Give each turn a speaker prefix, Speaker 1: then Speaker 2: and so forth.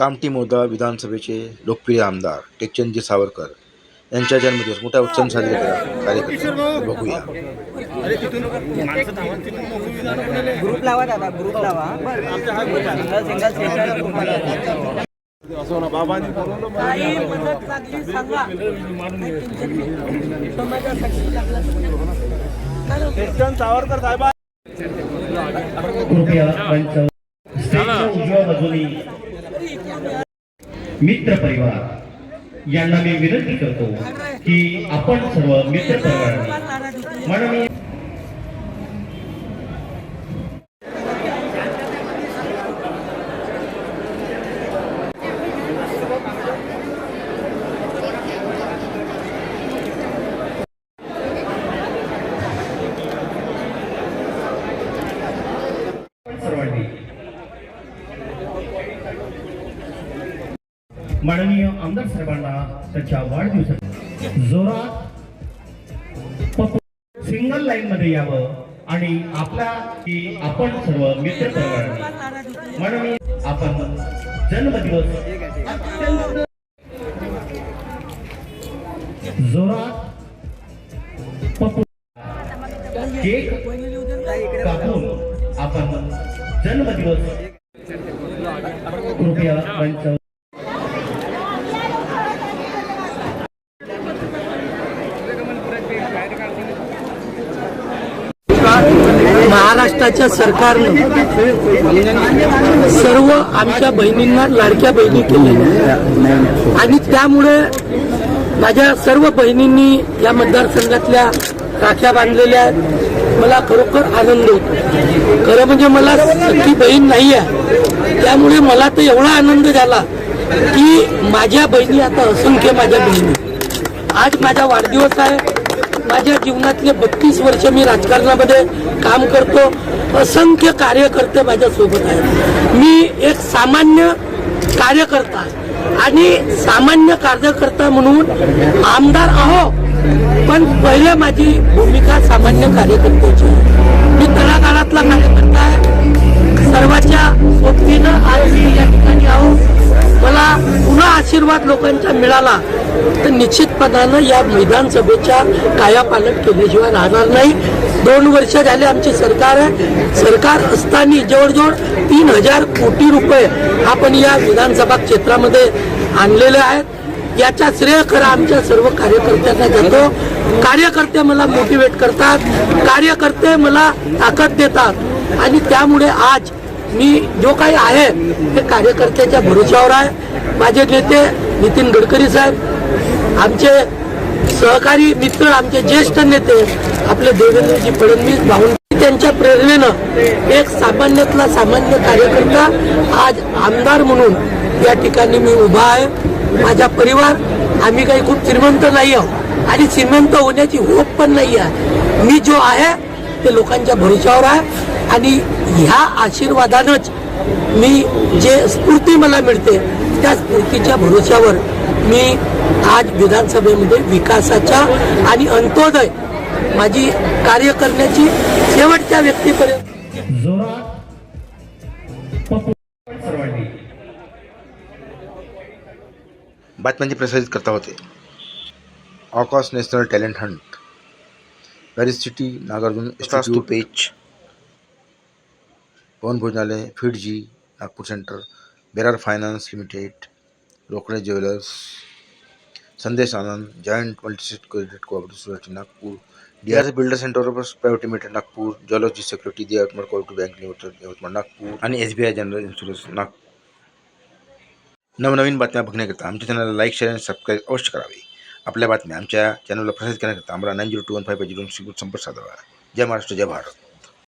Speaker 1: कामठी मोदा विधानसभेचे लोकप्रिय आमदार टेकचंदजी सावरकर यांच्या जन्मदिवस मोठ्या उत्सव साजरे करा. कार्यक्रम बघूया.
Speaker 2: ग्रुप लावा दादा ग्रुप लावा. समाजासाठी लागलं.
Speaker 3: कृपया उजव्या बाजूनी मित्र परिवार यांना मी विनंती करतो की आपण सर्व मित्र परिवार माननीय सर्वांनी माननीय आमदार साहेबांना त्याच्या वाढदिवसा जोरात सिंगल लाईन मध्ये यावं आणि आपला की आपण सर्व मित्र परिवार. माननीय आपण जन्मदिवस अत्यंत जोरात पप्पू केक कापून आपण जन्मदिवस. कृपया
Speaker 4: महाराष्ट्राच्या सरकारनं सर्व आमच्या बहिणींना लाडक्या बहिणी केलेल्या आणि त्यामुळे माझ्या सर्व बहिणींनी या मतदारसंघातल्या राख्या बांधलेल्या आहेत. मला खरोखर आनंद होतो. खरं म्हणजे मला सख्खी बहीण नाही आहे त्यामुळे मला तर एवढा आनंद झाला की माझ्या बहिणी आता असंख्य माझ्या बहिणी. आज माझा वाढदिवस आहे. माझ्या जीवनातले बत्तीस वर्ष मी राजकारणामध्ये काम करतो असंख्य कार्यकर्ते माझ्या सोबत आहेत. मी एक सामान्य कार्यकर्ता आणि सामान्य कार्यकर्ता म्हणून आमदार आहो पण पहिले माझी भूमिका सामान्य कार्यकर्त्याची मी तळागाळातला कार्यकर्ता आहे. सर्वांच्या सोबतीनं आज मी या ठिकाणी आहो. मला आशीर्वाद लोकांचा मिळाला तर निश्चितपणानं या विधानसभेच्या कायापालट केल्याशिवाय राहणार नाही. दोन वर्ष झाले आमचे सरकार आहे. सरकार असताना जवळजवळ तीन हजार कोटी रुपये आपण या विधानसभा क्षेत्रामध्ये आणलेले आहेत. याचा श्रेय खरा आमच्या सर्व कार्यकर्त्यांना जातो कार्यकर्ते मला मोटिवेट करतात. कार्यकर्ते मला ताकद देतात. आणि त्यामुळे आज मी जो काही आहे ते कार्यकर्त्याच्या भरोश्यावर आहे. माझे नेते नितीन गडकरी साहेब आमचे सहकारी मित्र आमचे ज्येष्ठ नेते आपले देवेंद्रजी फडणवीस भाऊन त्यांच्या प्रेरणेनं एक सामान्यातला सामान्य कार्यकर्ता आज आमदार म्हणून या ठिकाणी मी उभा आहे. माझा परिवार आम्ही काही खूप श्रीमंत नाही आहोत आणि श्रीमंत होण्याची होप पण नाही आहे. मी जो आहे ते लोकांच्या भरोशावर आहे. आणि ह्या आशीर्वादानंच मी जे स्फूर्ती मला मिळते त्या स्फूर्तीच्या भरोश्यावर मी आज विधानसभेमध्ये विकासाच्या आणि अंत्योदय माझी कार्य करण्याची शेवटच्या व्यक्तीपर्यंत
Speaker 3: जोरात पप्पू सर्वांनी.
Speaker 1: बातम्यांचे प्रसारित करता होते. ऑकॉस national talent hunt Paris city Nagarjun Pench Pawan भोजनालय फिड जी Nagpur centre Berar finance limited Rokade jewellers Sandesh Anand joint multistate credit cooperative society Nagpur D R builder centre private limited Nagpur जॉलॉजी security the Yavatmal cooperative bank limited Yavatmal Nagpur आणि S B I general insurance Nagpur. नवनवीन बातम्या बघण्याकरिता आमच्या चॅनलला like share आणि subscribe अवश्य करावे. आपल्या बातम्या आमच्या चॅनलला प्रसारित करण्याकरिता आम्हाला nine zero two one five zero संपर्क साधावा. जय महाराष्ट्र जय भारत.